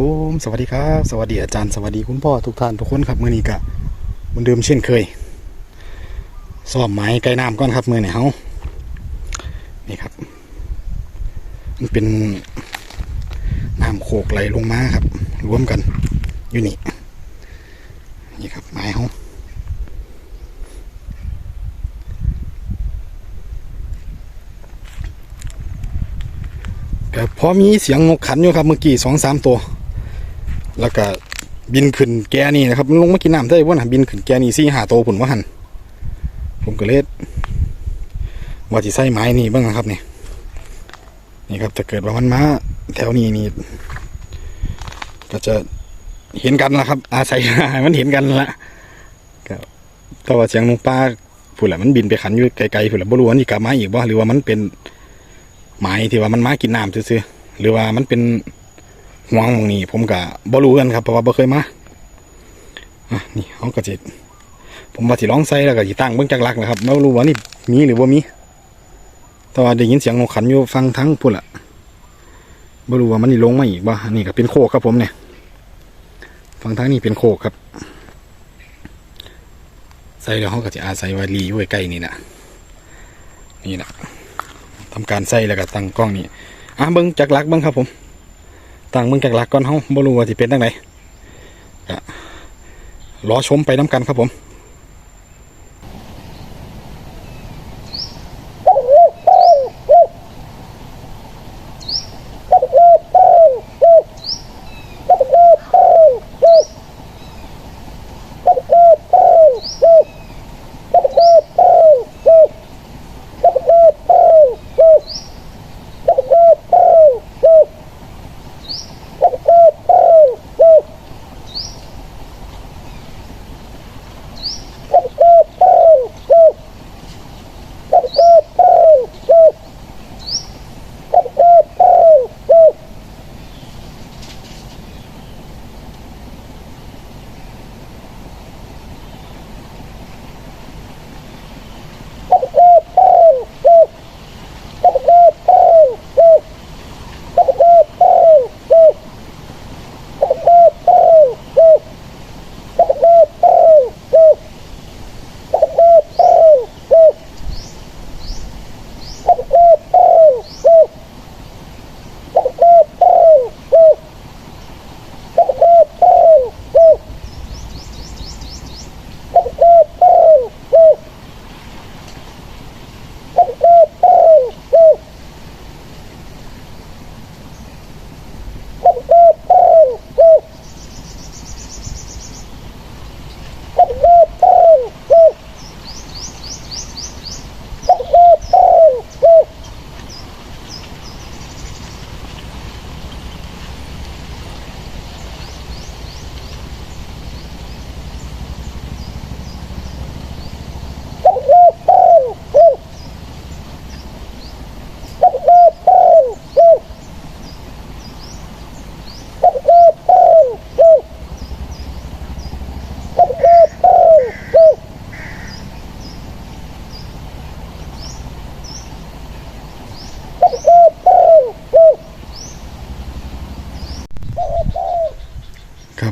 ผมสวัสดีครับ สวัสดีอาจารย์สวัสดีคุณพ่อทุกท่านทุกคนครับมือนี้กะเหมือนเดิมเช่นเคยซ้อมไม้ไก่น้ำก่อนครับมือเนี่ยเฮานี่ครับ มันเป็นน้ำโขกไหลลงมาครับ รวมกันอยู่นี่นี่ครับไม้เฮาก็พอมีเสียงนกขันอยู่ครับเมื่อกี้สองสามตัว แล้วก็บินขึ้นแกนี่นะครับมันลงมากินน้ำได้บ่นะบินขึ้นแกนี่สี่หาโตผุนว่าหันผมก็เลยว่าจะใส่ไม้นี่บ้างนะครับนี่นี่ครับถ้าเกิดว่ามันมาแถวนี้นี่ก็จะเห็นกันนะครับ อาศัยให้มันเห็นกันละก็แต่ว่าเสียงนกปลาผู้นละมันบินไปขันอยู่ไกลๆผู้นละบ่รู้ว่านี่กลับมาอีกบ่หรือว่ามันเป็นไม้ที่ว่ามันมากินน้ำซื่อๆหรือว่ามันเป็น หวงมองนี้ผมก็บ่รู้กันครับเพราะว่าบ่เคยมาอะนี่เขาก็สิตผมว่าสิลองใส่แล้วก็สิตั้งเบิ่งจักหลักนะครับไม่รู้ว่านี่มีหรือบ่ามีแต่ว่าได้ยินเสียงนกขันอยู่ฟังทั้งพุ่นละบ่รู้ว่ามันนี่ลงมาอีกบ่อันนี้ก็เป็นโคกครับผมเนี่ยฟังทั้งนี้เป็นโคกครับใส่แล้วเขาก็จะอาศัยว่าลีอยู่ใกล้นี่นะนี่นะทำการใส่แล้วก็ตั้งกล้องนี่อะเบิ่งจักลักเบิ่งครับผม ต่างเมืองจากหลักก่อนเฮาบ่รู้ว่าสิเป็นจังไดก็รอชมไปน้ำกันครับผม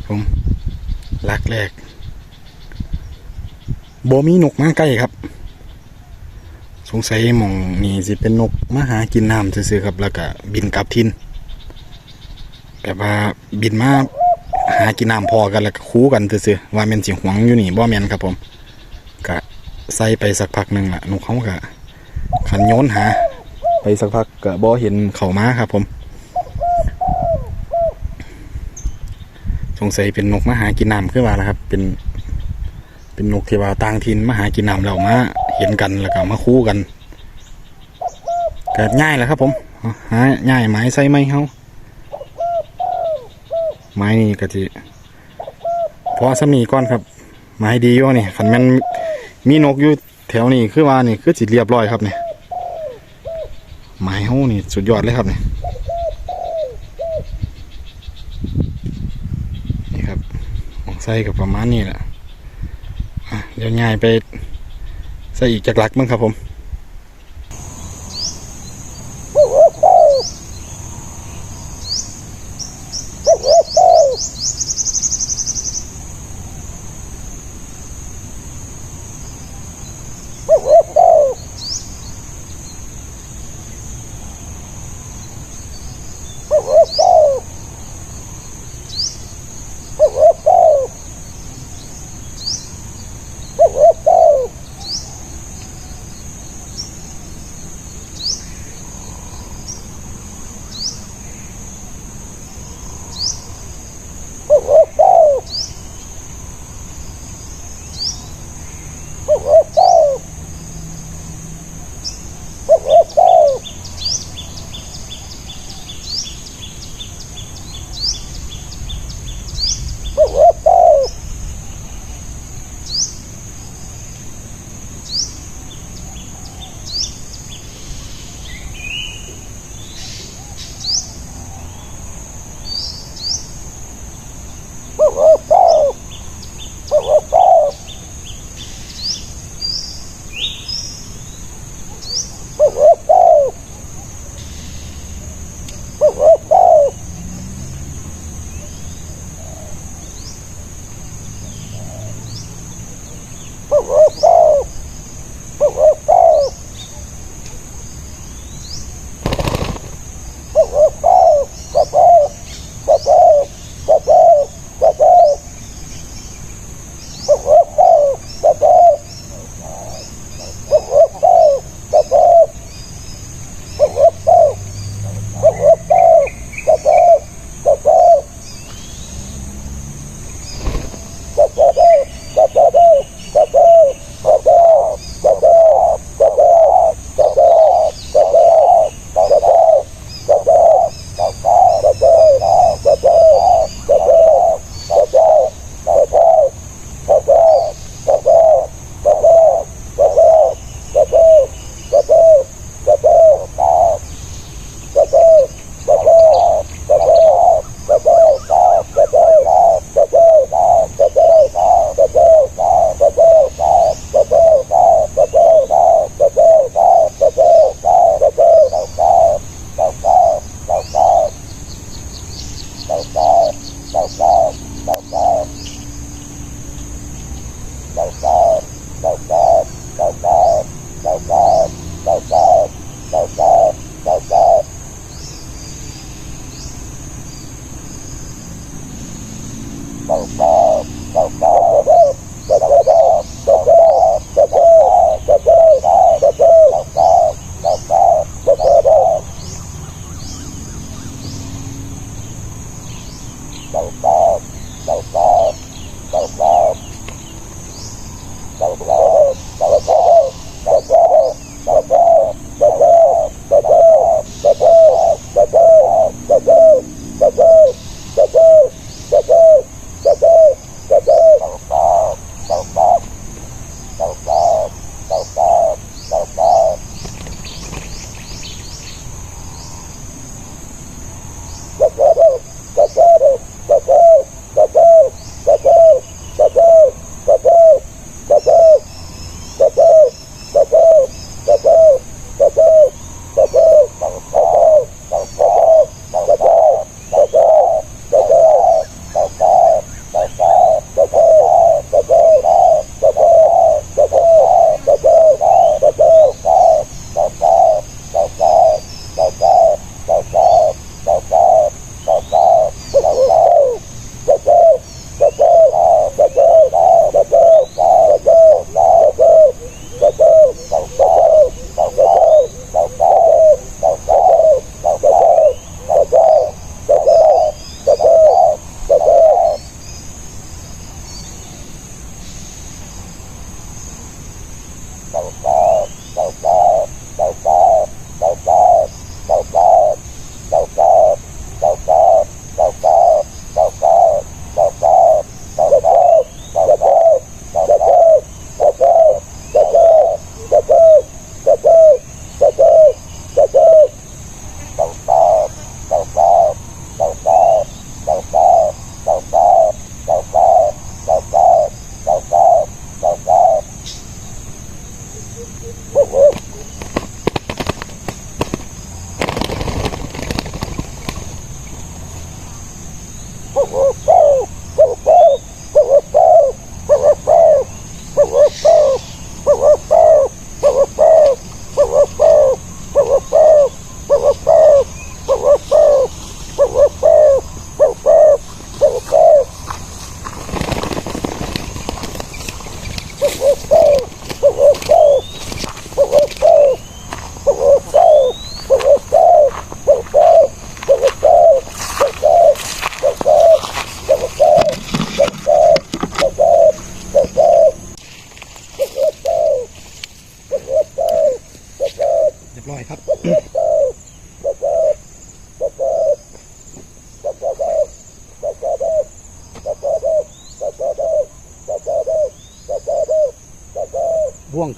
ผมหลักแรกโบมีนกมาใกล้ครับ สงสัยมองนี่สิเป็นนกมาหากินน้ำซื่อๆครับ แล้วก็บินกลับทินแบบว่าบินมาหากินน้ำพอกันแล้วก็คู่กันซื่อว่าแมนสิหวงอยู่นี่บ่แมนครับผมก็ใส่ไปสักพักหนึ่งละนกเขาก็ขันโยนหา ไปสักพักก็บ่เห็นเขามาครับผม สงสัยเป็นนกมาหากินน้ำขึ้นมาแล้วครับ เป็น เป็นนกที่ว่าต่างถิ่นมาหากินน้ำเรามาเห็นกันแล้วก็มาคู่กันเกิดง่ายแหล้วครับผมหาง่ายไม้ใส่ไม้เขาไม้นี่ก็จะพอสมีก้อนครับ ไม้ดีอยู่นี่ขันมันมีนกอยู่แถวนี้คือว่านี่คือจิเรียบร้อยครับเนี่ยไม้เขานี่สุดยอดเลยครับเนี่ย นี่ครับของใส่กับประมาณนี้แหละอะเดี๋ยวง่ายไปใส่อีกจากหลักมั้งครับผม Bye-bye.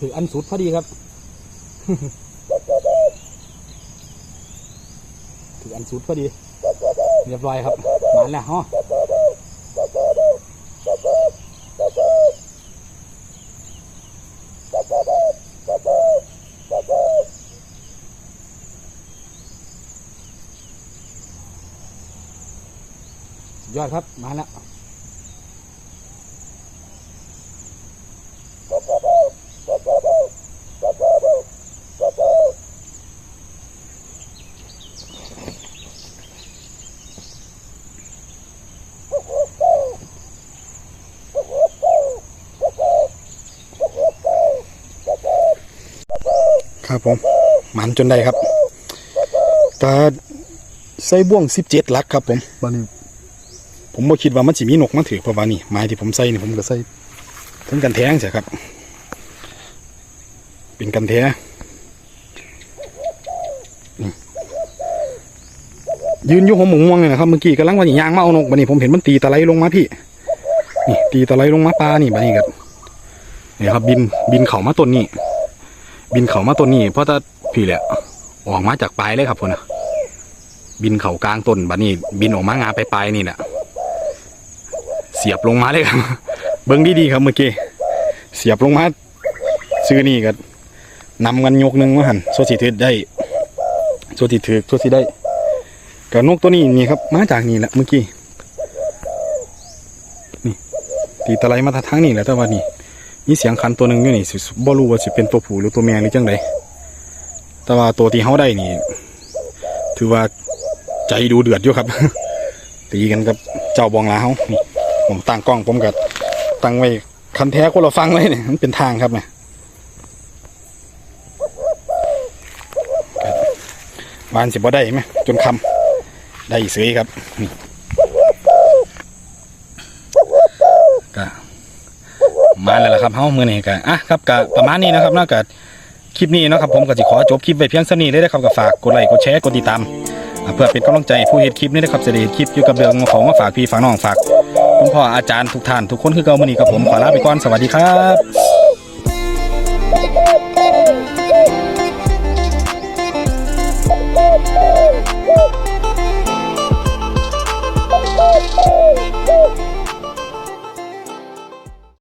ถืออันสุดพอดีครับ ถืออันสุดพอดี เรียบร้อยครับมาแล้วฮะยอดครับ มาแล้ว ครับผมหมันจนได้ครับตาใส่บ่วงสิบเจ็ดลักครับผมบานี้ผมบ่คิดว่ามันสิมีนกมาถือเพราะว่านี่ไม้ที่ผมใส่นี่ผมก็ใส่ถึงกันแท้งเสียครับ เป็นกันแท้นี่ยืนอยู่หัวหมงม่วงเลยนะครับเมื่อกี้กำลังว่าสิยางมาเอานกบานี้ผมเห็นมันตีตะไลลงมาพี่นี่ตีตะไลลงมาปลานี่บานี้ก็นี่ครับ บินบินเข่ามาต้นนี่ บินเขามาต้นนี้เพราะถ้าพี่แหละออกมาจากปลายเลยครับพ่นนะบินเขากลางต้นบัดนี้บินออกมางาไปปลายนี่แหละเสียบลงมาเลยครับ เบิ้งดีๆครับเมื่อกี้เสียบลงมาซื้อนี่ก็นำกันยกหนึ่งมาหันโซสิถือได้โซสิถือโซสิได้กับนกตัวนี้นี่ครับ มาจากนี่แหละเมื่อกี้นี่ตีตะไลมาทางนี้แหละแต่ว่านี่ มีเสียงคันตัวหนึ่งอยู่นี่สิบ่รู้ว่าสิเป็นตัวผู้หรือตัวแม่หรือจังใดแต่ว่าตัวที่เขาได้นี่ ถือว่าใจดูเดือดอยู่ครับ ตีกันกับเจ้าบองลาเขานี่ผมตั้งกล้องผมกับตั้งไว้คันแท้คนเราฟังเลยเนี่ยมันเป็นทางครับเนี่ยบานสิบ่ได้ไหมจนคำได้เสยครับนี่ก็ มาแล้วล่ะ ครับเฮ้ามือนี่กันอะครับก็ประมาณนี้นะครับนอกจากคลิปนี้นะครับผมก็จะขอจบคลิปไปเพียงเท่านี้เลยนะครับก็ฝากกดไลค์กดแชร์กดติดตามเพื่อเป็นกำลังใจผู้เห็นคลิปนี้นะครับจะได้เห็นคลิปอยู่กับเรื่องของมาฝากพี่ฝากน้องฝากคุณพ่ออาจารย์ทุกท่านทุกคนคือเก่ามือนี่กับผมขอลาไปก่อนสวัสดีครับ